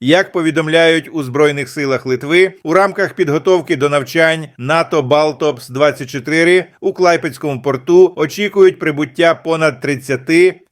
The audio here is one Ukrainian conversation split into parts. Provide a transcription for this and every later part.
Як повідомляють у збройних силах Литви, у рамках підготовки до навчань НАТО Балтопс 24 у Клайпецькому порту очікують прибуття понад 30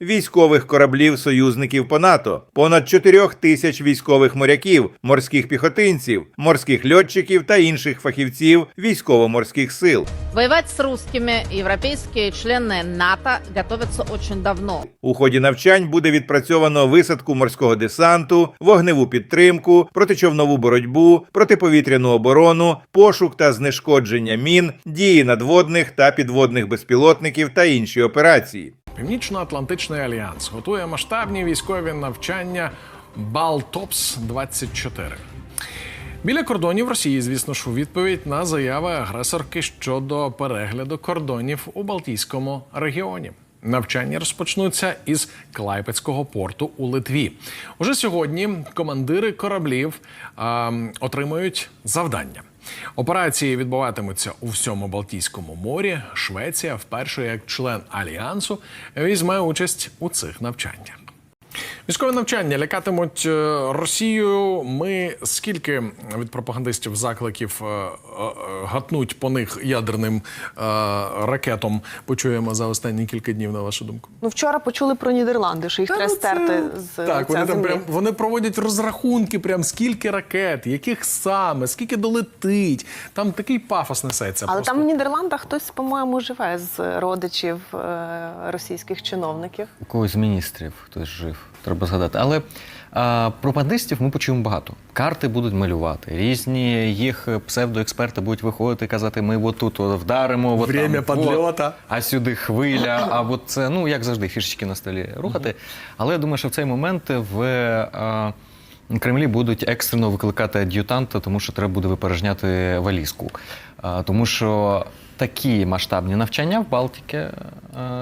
військових кораблів союзників по НАТО, понад 4 тисяч військових моряків, морських піхотинців, морських льотчиків та інших фахівців військово-морських сил. Воевать с русскими европейские члены НАТО готовятся очень давно. У ході навчань буде відпрацьовано висадку морського десанту, вогневу підтримку, протичовнову боротьбу, протиповітряну оборону, пошук та знешкодження мін, дії надводних та підводних безпілотників та інші операції. Північно-Атлантичний альянс готує масштабні військові навчання Балтопс 24 Біля кордонів Росії, звісно ж, у відповідь на заяви агресорки щодо перегляду кордонів у Балтійському регіоні. Навчання розпочнуться із Клайпецького порту у Литві. Уже сьогодні командири кораблів е, отримують завдання. Операції відбуватимуться у всьому Балтійському морі. Швеція, вперше як член альянсу, візьме участь у цих навчаннях. Військове навчання лякатимуть е, Росію. Ми скільки від пропагандистів закликів е, е, гатнуть по них ядерним ракетом почуємо за останні кілька днів, на вашу думку? Ну, вчора почули про Нідерланди, що їх треба стерти з ну, так. Вони там прям вони проводять розрахунки, прям скільки ракет, яких саме, скільки долетить. Там такий пафос несеться. Але просто. там в Нідерландах хтось, по-моєму, живе з родичів російських чиновників. У когось з міністрів хтось жив, треба згадати. Але а, пропагандистів ми почуємо багато. Карти будуть малювати, різні їх псевдоексперти будуть виходити і казати, ми от тут вдаримо, от Время там, от, а сюди хвиля, а от це, ну як завжди, фішечки на столі рухати. Але я думаю, що в цей момент в. А, Кремлі будуть екстрено викликати ад'ютанта, тому що треба буде випорожняти валізку. Тому що такі масштабні навчання в Балтіки е,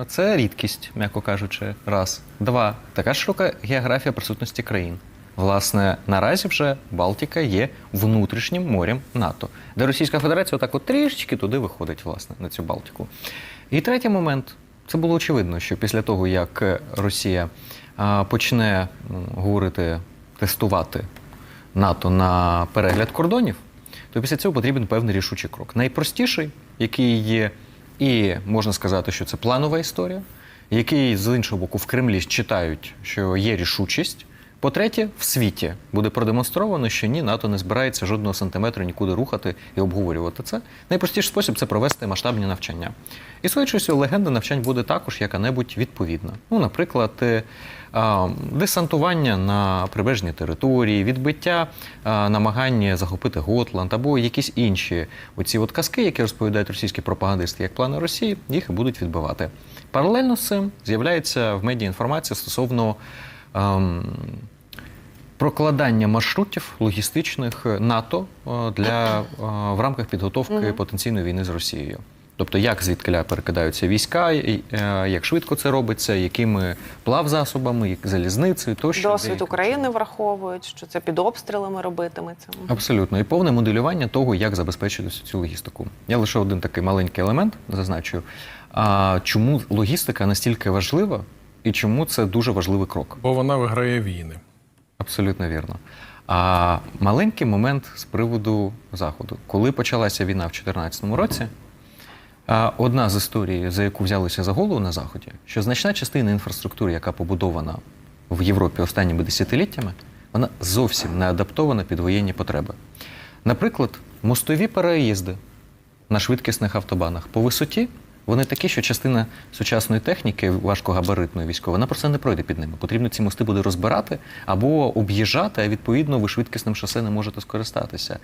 це рідкість, м'яко кажучи. Раз. Два. Така широка географія присутності країн. Власне, наразі вже Балтіка є внутрішнім морем НАТО, де Російська Федерація отак от трішечки туди виходить, власне, на цю Балтику. І третій момент. Це було очевидно, що після того, як Росія почне говорити, тестувати НАТО на перегляд кордонів, то після цього потрібен певний рішучий крок. Найпростіший, який є, і можна сказати, що це планова історія, який з іншого боку в Кремлі читають, що є рішучість. По-третє, в світі буде продемонстровано, що ні, НАТО не збирається жодного сантиметру нікуди рухати і обговорювати це. Найпростіший спосіб це провести масштабні навчання. І часу легенда навчань буде також яка-небудь відповідна. Ну, наприклад, е, десантування на прибережній території, відбиття намагання захопити Готланд або якісь інші оці от казки, які розповідають російські пропагандисти, як плани Росії, їх і будуть відбивати. Паралельно з цим з'являється в медіа інформація стосовно. ем, Прокладання маршрутів логістичних НАТО е, для е, в рамках підготовки потенційної війни з Росією. Тобто, як звідкиля перекидаються війська, е, як швидко це робиться, якими плавзасобами, як залізницею, тощо Досвід України враховують, що це під обстрілами робитиметься. Абсолютно, і повне моделювання того, як забезпечити цю логістику. Я лише один такий маленький елемент зазначу. А чому логістика настільки важлива, і чому це дуже важливий крок? Бо вона виграє війни. Абсолютно вірно. А маленький момент з приводу заходу, коли почалася війна в 2014 році. Одна з історій, за яку взялися за голову на заході, що значна частина інфраструктури, яка побудована в Європі останніми десятиліттями, вона зовсім не адаптована під воєнні потреби. Наприклад, мостові переїзди на швидкісних автобанах по висоті. Вони такі, що частина сучасної техніки важкогабаритної військової, вона просто не пройде під ними. Потрібно ці мости буде розбирати або об'їжджати, а відповідно ви швидкісним шосе не можете скористатися.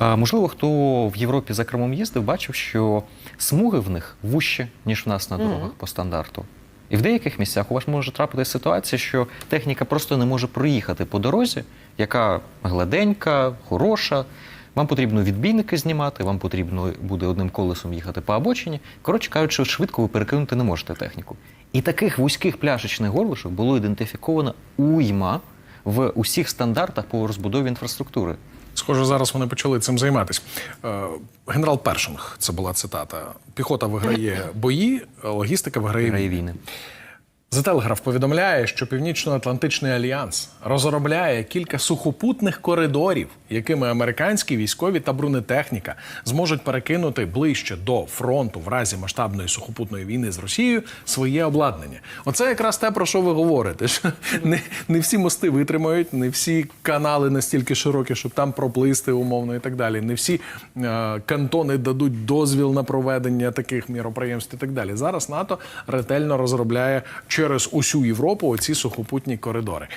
Можливо, хто в Європі за кермом їздив, бачив, що смуги в них вужчі, ніж в нас на дорогах по стандарту. І в деяких місцях у вас може трапитися ситуація, що техніка просто не може проїхати по дорозі, яка гладенька, хороша. Вам потрібно відбійники знімати, вам потрібно буде одним колесом їхати по обочині. Коротше кажучи, швидко ви перекинути не можете техніку. І таких вузьких пляшечних горлишок було ідентифіковано уйма в усіх стандартах по розбудові інфраструктури. Схоже, зараз вони почали цим займатися. Е, Генерал Першинг, це була цитата. Піхота виграє бої, логістика виграє Грає війни. The Telegraph повідомляє, що Північно-Атлантичний альянс розробляє кілька сухопутних коридорів, якими американські військові та бронетехніка зможуть перекинути ближче до фронту в разі масштабної сухопутної війни з Росією своє обладнання. Оце якраз те, про що ви говорите. Що не, не всі мости витримають, не всі канали настільки широкі, щоб там проплисти умовно і так далі. Не всі е, кантони дадуть дозвіл на проведення таких міроприємств і так далі. Зараз НАТО ретельно розробляє через усю Європу оці сухопутні коридори.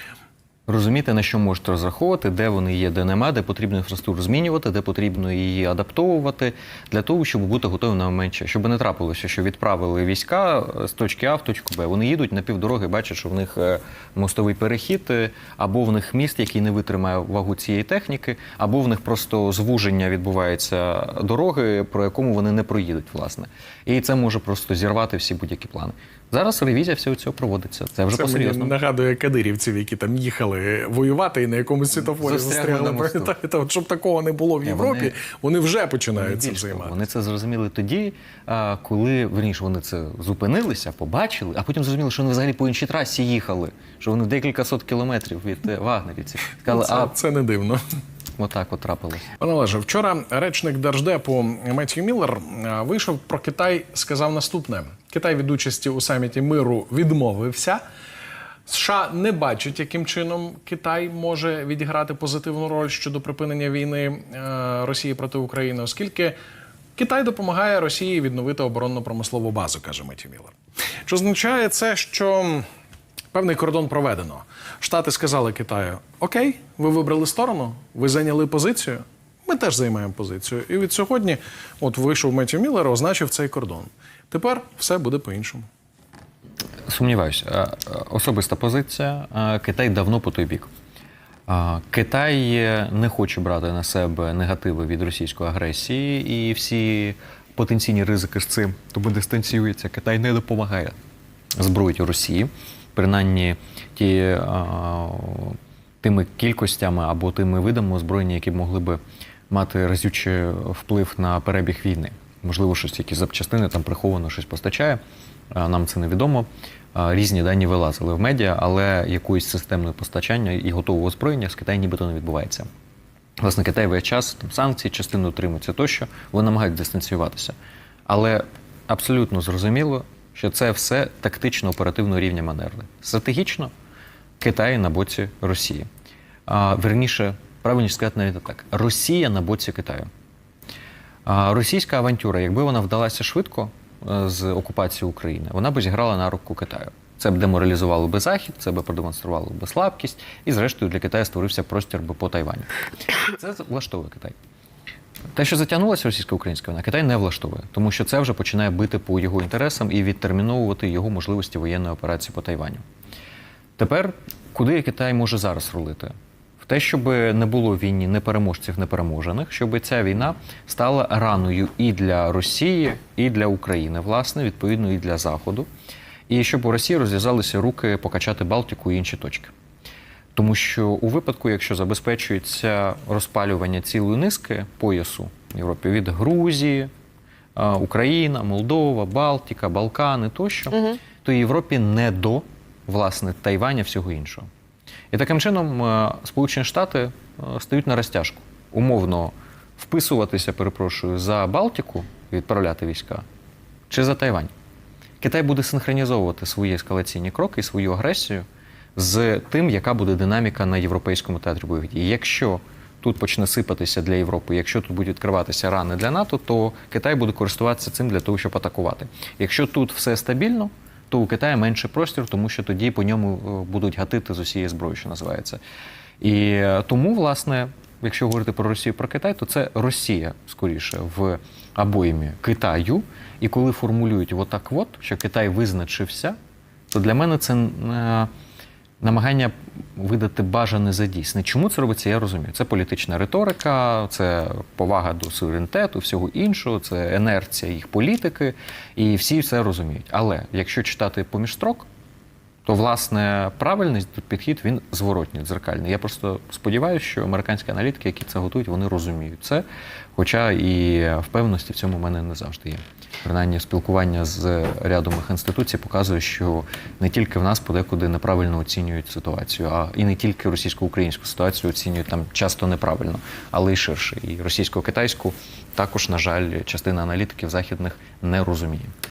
Розуміти, на що можете розраховувати, де вони є, де нема, де потрібно інфраструктуру змінювати, де потрібно її адаптовувати для того, щоб бути готовим на менше, щоб не трапилося, що відправили війська з точки А в точку Б. Вони їдуть на півдороги, бачать, що в них е, мостовий перехід, е, або в них міст, який не витримає вагу цієї техніки, або в них просто звуження відбувається дороги, про якому вони не проїдуть, власне. І це може просто зірвати всі будь-які плани. Зараз ревізія всього цього проводиться. Це вже Це мені посерйозно. нагадує кадирівців, які там їхали воювати і на якомусь світофорі Застрягли. Пам'ятаєте, щоб такого не було в Європі, вони, вони- вже починають цим займатися. Вони це зрозуміли тоді, коли верніше вони це зупинилися, побачили, а потім зрозуміли, що вони взагалі по іншій трасі їхали, що вони декілька сот кілометрів від е, вагнерівців. Сказали, це, а це не дивно. Отак от трапилось. Пане Олеже, вчора речник Держдепу Меттью Міллер е, вийшов про Китай, сказав наступне: Китай від участі у саміті миру відмовився. США не бачать, яким чином Китай може відіграти позитивну роль щодо припинення війни е, Росії проти України, оскільки Китай допомагає Росії відновити оборонно-промислову базу, каже Меттью Міллер. Чи означає це, що певний кордон проведено? Штати сказали Китаю: Окей, ви вибрали сторону, ви зайняли позицію. Ми теж займаємо позицію. І від сьогодні, от вийшов Меттью Міллер, означив цей кордон. Тепер все буде по-іншому. Сумніваюся. Е, Особиста позиція. Е, Китай давно по той бік. Е, Китай не хоче брати на себе негативи від російської агресії і всі потенційні ризики з цим, тому дистанціюється. Китай не допомагає зброїть у Росії, принаймні ті, е, тими кількостями або тими видами озброєння, які могли би мати разючий вплив на перебіг війни. Можливо, щось якісь запчастини там приховано щось постачає. Нам це невідомо. Різні дані вилазили в медіа, але якоїсь системної постачання і готового озброєння з Китаю нібито не відбувається. Власне, Китай весь час там санкції, частину утримується тощо, вони намагаються дистанціюватися. Але абсолютно зрозуміло, що це все тактично оперативного рівня маневри. Стратегічно Китай на боці Росії. А, верніше, правильніше сказати навіть так: Росія на боці Китаю. А російська авантюра, якби вона вдалася швидко е, з окупації України, вона б зіграла на руку Китаю. Це б деморалізувало би Захід, це б продемонструвало би слабкість, і зрештою для Китаю створився простір би по Тайваню. Це влаштовує Китай. Те, що затягнулася російсько-українська війна, Китай не влаштовує, тому що це вже починає бити по його інтересам і відтерміновувати його можливості воєнної операції по Тайваню. Тепер куди Китай може зараз рулити? В те, щоб не було війні непереможців, непереможених, щоб ця війна стала раною і для Росії, і для України, власне, відповідно, і для Заходу. І щоб у Росії розв'язалися руки покачати Балтику і інші точки. Тому що у випадку, якщо забезпечується розпалювання цілої низки поясу в Європі від Грузії, Україна, Молдова, Балтика, Балкани тощо, то Європі не до власне Тайваня всього іншого. І таким чином е, Сполучені Штати е, стають на розтяжку. Умовно вписуватися, перепрошую, за Балтику, відправляти війська, чи за Тайвань. Китай буде синхронізовувати свої ескалаційні кроки і свою агресію з тим, яка буде динаміка на європейському театрі бойових дій. Якщо тут почне сипатися для Європи, якщо тут будуть відкриватися рани для НАТО, то Китай буде користуватися цим для того, щоб атакувати. Якщо тут все стабільно, то у Китаю менше простір, тому що тоді по ньому е, будуть гатити з усієї зброї, що називається. І е, тому, власне, якщо говорити про Росію про Китай, то це Росія скоріше в обоймі Китаю. І коли формулюють отак, от, що Китай визначився, то для мене це е, намагання видати бажане за дійсне. Чому це робиться, я розумію. Це політична риторика, це повага до суверенітету, всього іншого, це інерція їх політики, і всі це розуміють. Але якщо читати поміж строк, то власне правильний тут підхід він зворотній, дзеркальний. Я просто сподіваюся, що американські аналітики, які це готують, вони розуміють це. Хоча і впевненості в цьому в мене не завжди є. Принаймні, спілкування з рядом інституцій показує, що не тільки в нас подекуди неправильно оцінюють ситуацію, а і не тільки російсько-українську ситуацію оцінюють там часто неправильно, але й ширше. І російсько-китайську також, на жаль, частина аналітиків західних не розуміє.